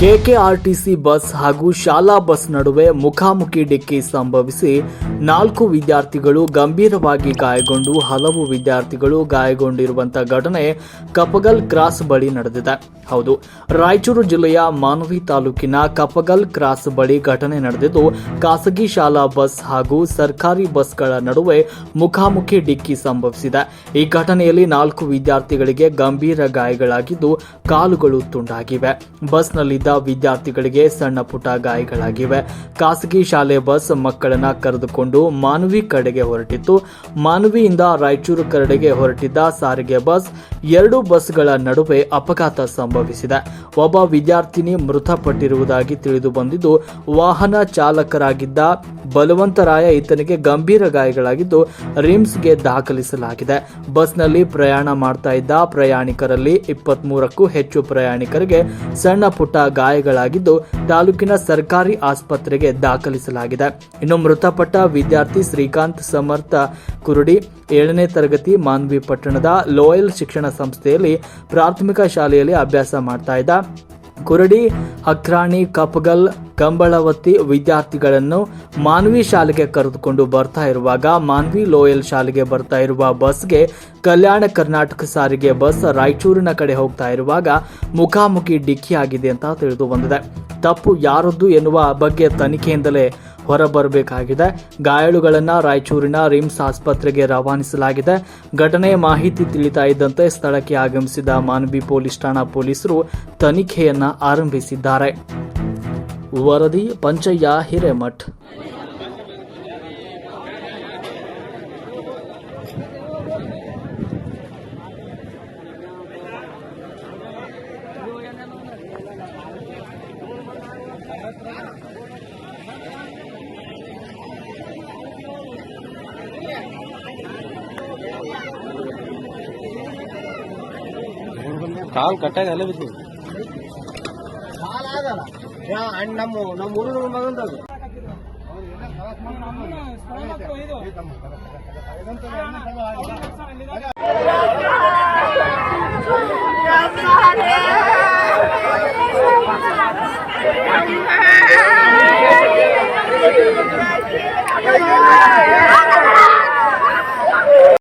KKRTC bus ಹಾಗೂ ಶಾಲಾ bus ನಡುವೆ ಮುಖಾಮುಖಿ ಡಿಕ್ಕಿ ಸಂಭವಿಸಿ ನಾಲ್ಕು ವಿದ್ಯಾರ್ಥಿಗಳು ಗಂಭೀರವಾಗಿ ಗಾಯಗೊಂಡು ಹಲವು ವಿದ್ಯಾರ್ಥಿಗಳು ಗಾಯಗೊಂಡಿರುವಂತಹ ಘಟನೆ ಕಪಗಲ್ ಕ್ರಾಸ್ ಬಳಿ ನಡೆದಿದೆ. ಹೌದು, ರಾಯಚೂರು ಜಿಲ್ಲೆಯ ಮಾನವಿ ತಾಲೂಕಿನ ಕಪಗಲ್ ಕ್ರಾಸ್ ಬಳಿ ಘಟನೆ ನಡೆದಿದ್ದು, ಖಾಸಗಿ ಶಾಲಾ ಬಸ್ ಹಾಗೂ ಸರ್ಕಾರಿ ಬಸ್ಗಳ ನಡುವೆ ಮುಖಾಮುಖಿ ಡಿಕ್ಕಿ ಸಂಭವಿಸಿದೆ. ಈ ಘಟನೆಯಲ್ಲಿ ನಾಲ್ಕು ವಿದ್ಯಾರ್ಥಿಗಳಿಗೆ ಗಂಭೀರ ಗಾಯಗಳಾಗಿದ್ದು, ಕಾಲುಗಳು ತುಂಡಾಗಿವೆ. ಬಸ್ನಲ್ಲಿದ್ದ ವಿದ್ಯಾರ್ಥಿಗಳಿಗೆ ಸಣ್ಣ ಪುಟ್ಟ ಗಾಯಗಳಾಗಿವೆ. ಖಾಸಗಿ ಶಾಲೆ ಬಸ್ ಮಕ್ಕಳನ್ನ ಕರೆದುಕೊಂಡು ಮಾನವಿ ಕಡೆಗೆ ಹೊರಟಿತ್ತು. ಮಾನವಿಯಿಂದ ರಾಯಚೂರು ಕಡೆಗೆ ಹೊರಟಿದ್ದ ಸಾರಿಗೆ ಬಸ್ ಎರಡು ಬಸ್ಗಳ ನಡುವೆ ಅಪಘಾತ ಸಂಭವಿಸಿದೆ. ಒಬ್ಬ ವಿದ್ಯಾರ್ಥಿನಿ ಮೃತಪಟ್ಟಿರುವುದಾಗಿ ತಿಳಿದು ಬಂದಿದ್ದು, ವಾಹನ ಚಾಲಕರಾಗಿದ್ದ ಬಲವಂತರಾಯ ಈತನಿಗೆ ಗಂಭೀರ ಗಾಯಗಳಾಗಿದ್ದು, ರಿಮ್ಸ್ಗೆ ದಾಖಲಿಸಲಾಗಿದೆ. ಬಸ್ನಲ್ಲಿ ಪ್ರಯಾಣ ಮಾಡ್ತಾ ಇದ್ದ ಪ್ರಯಾಣಿಕರಲ್ಲಿ ಇಪ್ಪತ್ಮೂರಕ್ಕೂ ಹೆಚ್ಚು ಪ್ರಯಾಣಿಕರಿಗೆ ಸಣ್ಣ ಪುಟ್ಟ ಗಾಯಗಳಾಗಿದ್ದು ತಾಲೂಕಿನ ಸರ್ಕಾರಿ ಆಸ್ಪತ್ರೆಗೆ ದಾಖಲಿಸಲಾಗಿದೆ. ಇನ್ನು ಮೃತಪಟ್ಟ ವಿದ್ಯಾರ್ಥಿ ಶ್ರೀಕಾಂತ್ ಸಮರ್ಥ ಕುರುಡಿ, ಏಳನೇ ತರಗತಿ ಮಾನ್ವಿ ಪಟ್ಟಣದ ಲೋಯಲ್ ಶಿಕ್ಷಣ ಸಂಸ್ಥೆಯಲ್ಲಿ ಪ್ರಾಥಮಿಕ ಶಾಲೆಯಲ್ಲಿ ಅಭ್ಯಾಸ ಮಾಡ್ತಾ ಇದ್ದ. ಕುರಡಿ, ಅಕ್ರಾಣಿ, ಕಪಗಲ್ ಕಂಬಳವತಿ ವಿದ್ಯಾರ್ಥಿಗಳನ್ನು ಮಾನ್ವಿ ಶಾಲೆಗೆ ಕರೆದುಕೊಂಡು ಬರ್ತಾ ಇರುವಾಗ ಮಾನ್ವಿ ಲೋಯಲ್ ಶಾಲೆಗೆ ಬರ್ತಾ ಇರುವ ಬಸ್ಗೆ ಕಲ್ಯಾಣ ಕರ್ನಾಟಕ ಸಾರಿಗೆ ಬಸ್ ರಾಯಚೂರಿನ ಕಡೆ ಹೋಗ್ತಾ ಇರುವಾಗ ಮುಖಾಮುಖಿ ಡಿಕ್ಕಿಯಾಗಿದೆ ಅಂತ ತಿಳಿದು ಬಂದಿದೆ. ತಪ್ಪು ಯಾರದ್ದು ಎನ್ನುವ ಬಗ್ಗೆ ತನಿಖೆಯಿಂದಲೇ ಹೊರಬರಬೇಕಾಗಿದೆ. ಗಾಯಾಳುಗಳನ್ನ ರಾಯಚೂರಿನ ರಿಮ್ಸ್ ಆಸ್ಪತ್ರೆಗೆ ರವಾನಿಸಲಾಗಿದೆ. ಘಟನೆ ಮಾಹಿತಿ ತಿಳಿತಾ ಇದ್ದಂತೆ ಸ್ಥಳಕ್ಕೆ ಆಗಮಿಸಿದ ಮಾನವಿ ಪೊಲೀಸ್ ಠಾಣಾ ಪೊಲೀಸರು ತನಿಖೆಯನ್ನ ಆರಂಭಿಸಿದ್ದಾರೆ. ವರದಿ, ಪಂಚಯ್ಯ, ಹಿರೇಮಠ್. ಕಾಲ್ ಕಟ್ಟಾಗ ಅಲ್ಲೇ ಬಿದ್ದು ನಮ್ಮ ನಮ್ಮ ಹುಡುಗನ ಮಗಂದದು Yeah.